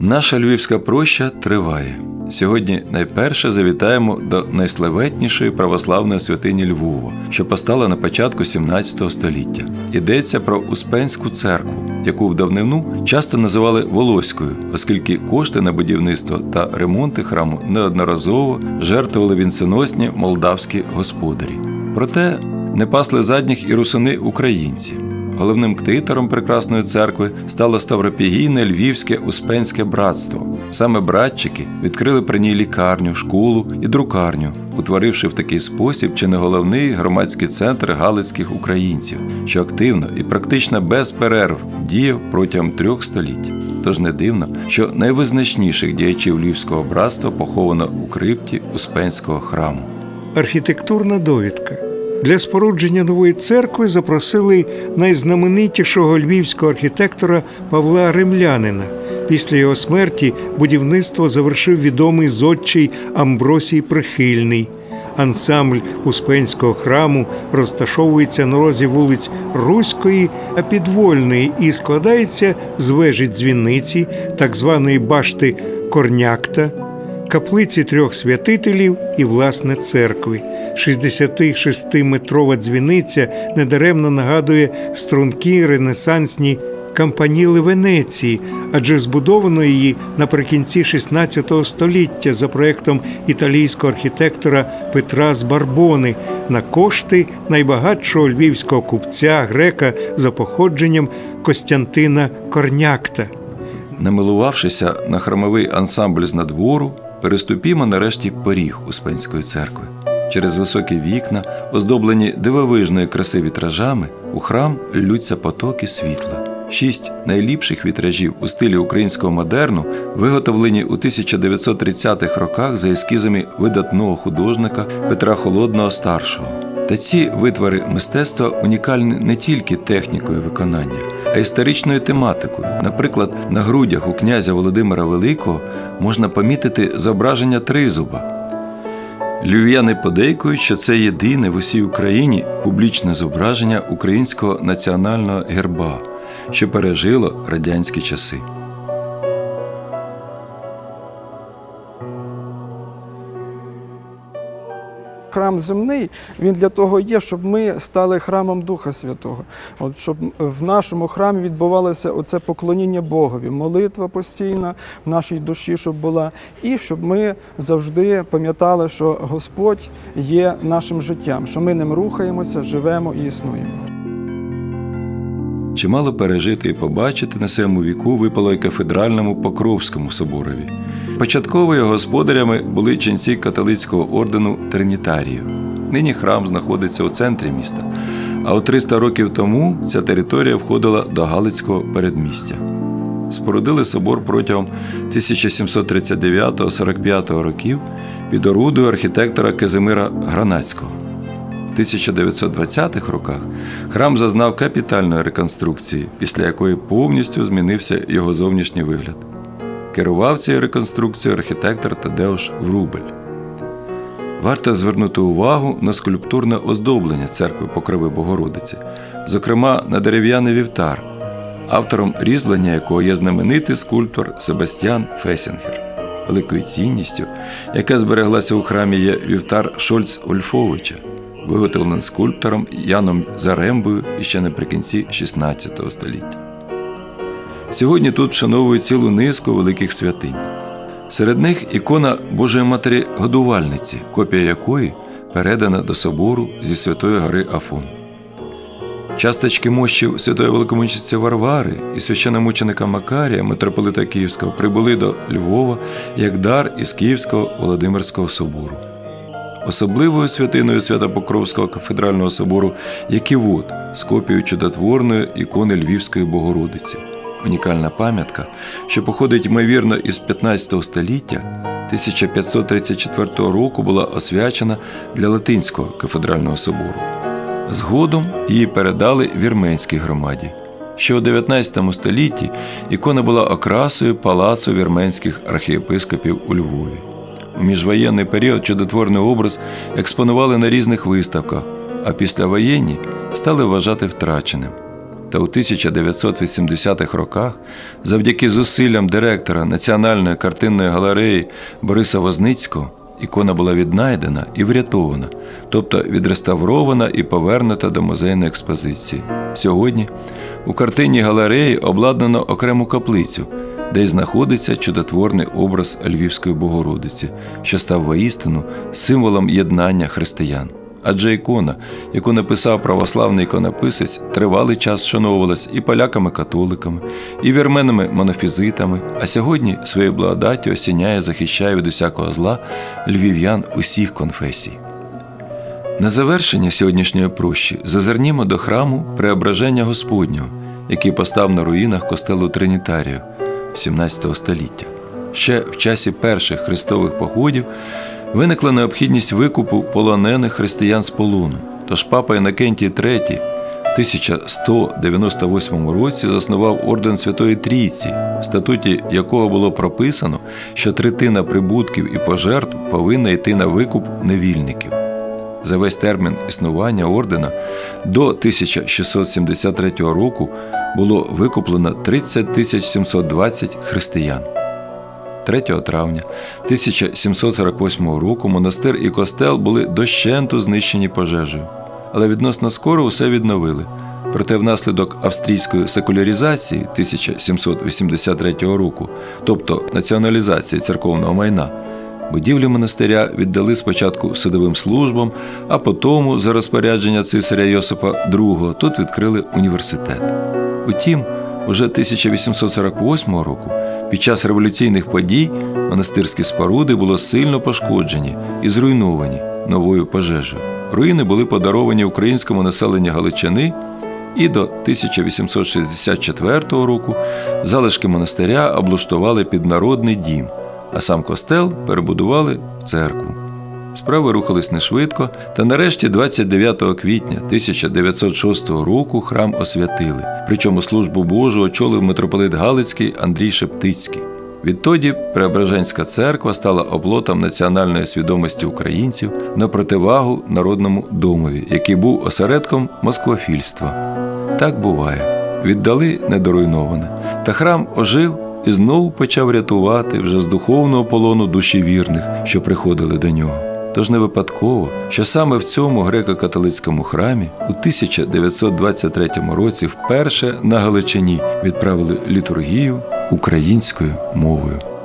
Наша львівська проща триває. Сьогодні найперше завітаємо до найславетнішої православної святині Львова, що постала на початку 17 століття. Йдеться про Успенську церкву, яку в давнину часто називали Волоською, оскільки кошти на будівництво та ремонти храму неодноразово жертвували вінценосні молдавські господарі. Проте не пасли задніх і русини українці. Головним ктитором прекрасної церкви стало Ставропігійне Львівське Успенське братство. Саме братчики відкрили при ній лікарню, школу і друкарню, утворивши в такий спосіб чи не головний громадський центр галицьких українців, що активно і практично без перерв діяв протягом трьох століть. Тож не дивно, що найвизначніших діячів Львівського братства поховано у крипті Успенського храму. Архітектурна довідка. Для спорудження нової церкви запросили найзнаменитішого львівського архітектора Павла Ремлянина. Після його смерті будівництво завершив відомий зодчий Амбросій Прихильний. Ансамбль Успенського храму розташовується на розі вулиць Руської та Підвольної і складається з вежі дзвіниці, так званої башти Корнякта, каплиці трьох святителів і власне церкви. 66-метрова дзвіниця недаремно нагадує стрункі ренесансні кампаніли Венеції, адже збудовано її наприкінці 16 століття за проектом італійського архітектора Петра з Барбони на кошти найбагатшого львівського купця грека за походженням Костянтина Корнякта. Намилувавшися на храмовий ансамбль з надвору, переступімо нарешті поріг Успенської церкви. Через високі вікна, оздоблені дивовижної краси вітражами, у храм ллються потоки світла. Шість найліпших вітражів у стилі українського модерну виготовлені у 1930-х роках за ескізами видатного художника Петра Холодного старшого. Та ці витвори мистецтва унікальні не тільки технікою виконання, а й історичною тематикою. Наприклад, на грудях у князя Володимира Великого можна помітити зображення тризуба. Львів'яни подейкують, що це єдине в усій Україні публічне зображення українського національного герба, що пережило радянські часи. Храм земний він для того є, щоб ми стали храмом Духа Святого. От щоб в нашому храмі відбувалося оце поклоніння Богові, молитва постійна в нашій душі, щоб була, і щоб ми завжди пам'ятали, що Господь є нашим життям, що ми ним рухаємося, живемо і існуємо. Чимало пережити і побачити на своєму віку випало й кафедральному Покровському соборові. Початково його господарями були ченці католицького ордену Тринітарію. Нині храм знаходиться у центрі міста, а от 300 років тому ця територія входила до Галицького передмістя. Спорудили собор протягом 1739-45 років під орудою архітектора Казимира Гранацького. В 1920-х роках храм зазнав капітальної реконструкції, після якої повністю змінився його зовнішній вигляд. Керував цією реконструкцією архітектор Тадеуш Врубель. Варто звернути увагу на скульптурне оздоблення церкви Покрови Богородиці, зокрема на дерев'яний вівтар, автором різьблення якого є знаменитий скульптор Себастьян Фесінгер. Великою цінністю, яка збереглася у храмі, є вівтар Шольц Ольфовича, виготовлений скульптором Яном Зарембою іще наприкінці XVI століття. Сьогодні тут вшановують цілу низку великих святинь. Серед них ікона Божої Матері Годувальниці, копія якої передана до собору зі Святої гори Афон. Часточки мощів святої великомучениці Варвари і священномученика Макарія, митрополита Київського, прибули до Львова як дар із Київського Володимирського собору. Особливою святиною Свято-Покровського кафедрального собору є ківот з копією чудотворної ікони Львівської Богородиці. Унікальна пам'ятка, що походить ймовірно із 15 століття, 1534 року була освячена для Латинського кафедрального собору. Згодом її передали вірменській громаді. Ще у 19 столітті ікона була окрасою палацу вірменських архієпископів у Львові. У міжвоєнний період чудотворний образ експонували на різних виставках, а післявоєнні стали вважати втраченим. Та у 1980-х роках, завдяки зусиллям директора Національної картинної галереї Бориса Возницького, ікона була віднайдена і врятована, тобто відреставрована і повернута до музейної експозиції. Сьогодні у картинній галереї обладнано окрему каплицю, де й знаходиться чудотворний образ Львівської Богородиці, що став воістину символом єднання християн. Адже ікона, яку написав православний іконописець, тривалий час вшановувалась і поляками-католиками, і вірменами-монофізитами, а сьогодні своєю благодаттю осіняє, захищає від усякого зла львів'ян усіх конфесій. На завершення сьогоднішньої прощі зазирнімо до храму Преображення Господнього, який постав на руїнах костелу Тринітарію 17 століття. Ще в часі перших хрестових походів виникла необхідність викупу полонених християн з полону. Тож папа Інокентій III в 1198 році заснував орден Святої Трійці, в статуті якого було прописано, що третина прибутків і пожертв повинна йти на викуп невільників. За весь термін існування ордена до 1673 року було викуплено 30 тисяч 720 християн. 3 травня 1748 року монастир і костел були дощенту знищені пожежею, але відносно скоро усе відновили. Проте внаслідок австрійської секуляризації 1783 року, тобто націоналізації церковного майна, будівлі монастиря віддали спочатку судовим службам, а потім, за розпорядження цисаря Йосипа II, тут відкрили університет. Утім, уже 1848 року, під час революційних подій, монастирські споруди було сильно пошкоджені і зруйновані новою пожежею. Руїни були подаровані українському населенню Галичини, і до 1864 року залишки монастиря облаштували під народний дім, а сам костел перебудували в церкву. Справи рухались не швидко, та нарешті 29 квітня 1906 року храм освятили. Причому службу Божу очолив митрополит Галицький Андрій Шептицький. Відтоді Преображенська церква стала оплотом національної свідомості українців на противагу народному домові, який був осередком москвофільства. Так буває. Віддали недоруйноване. Та храм ожив і знову почав рятувати вже з духовного полону душі вірних, що приходили до нього. Тож не випадково, що саме в цьому греко-католицькому храмі у 1923 році вперше на Галичині відправили літургію українською мовою.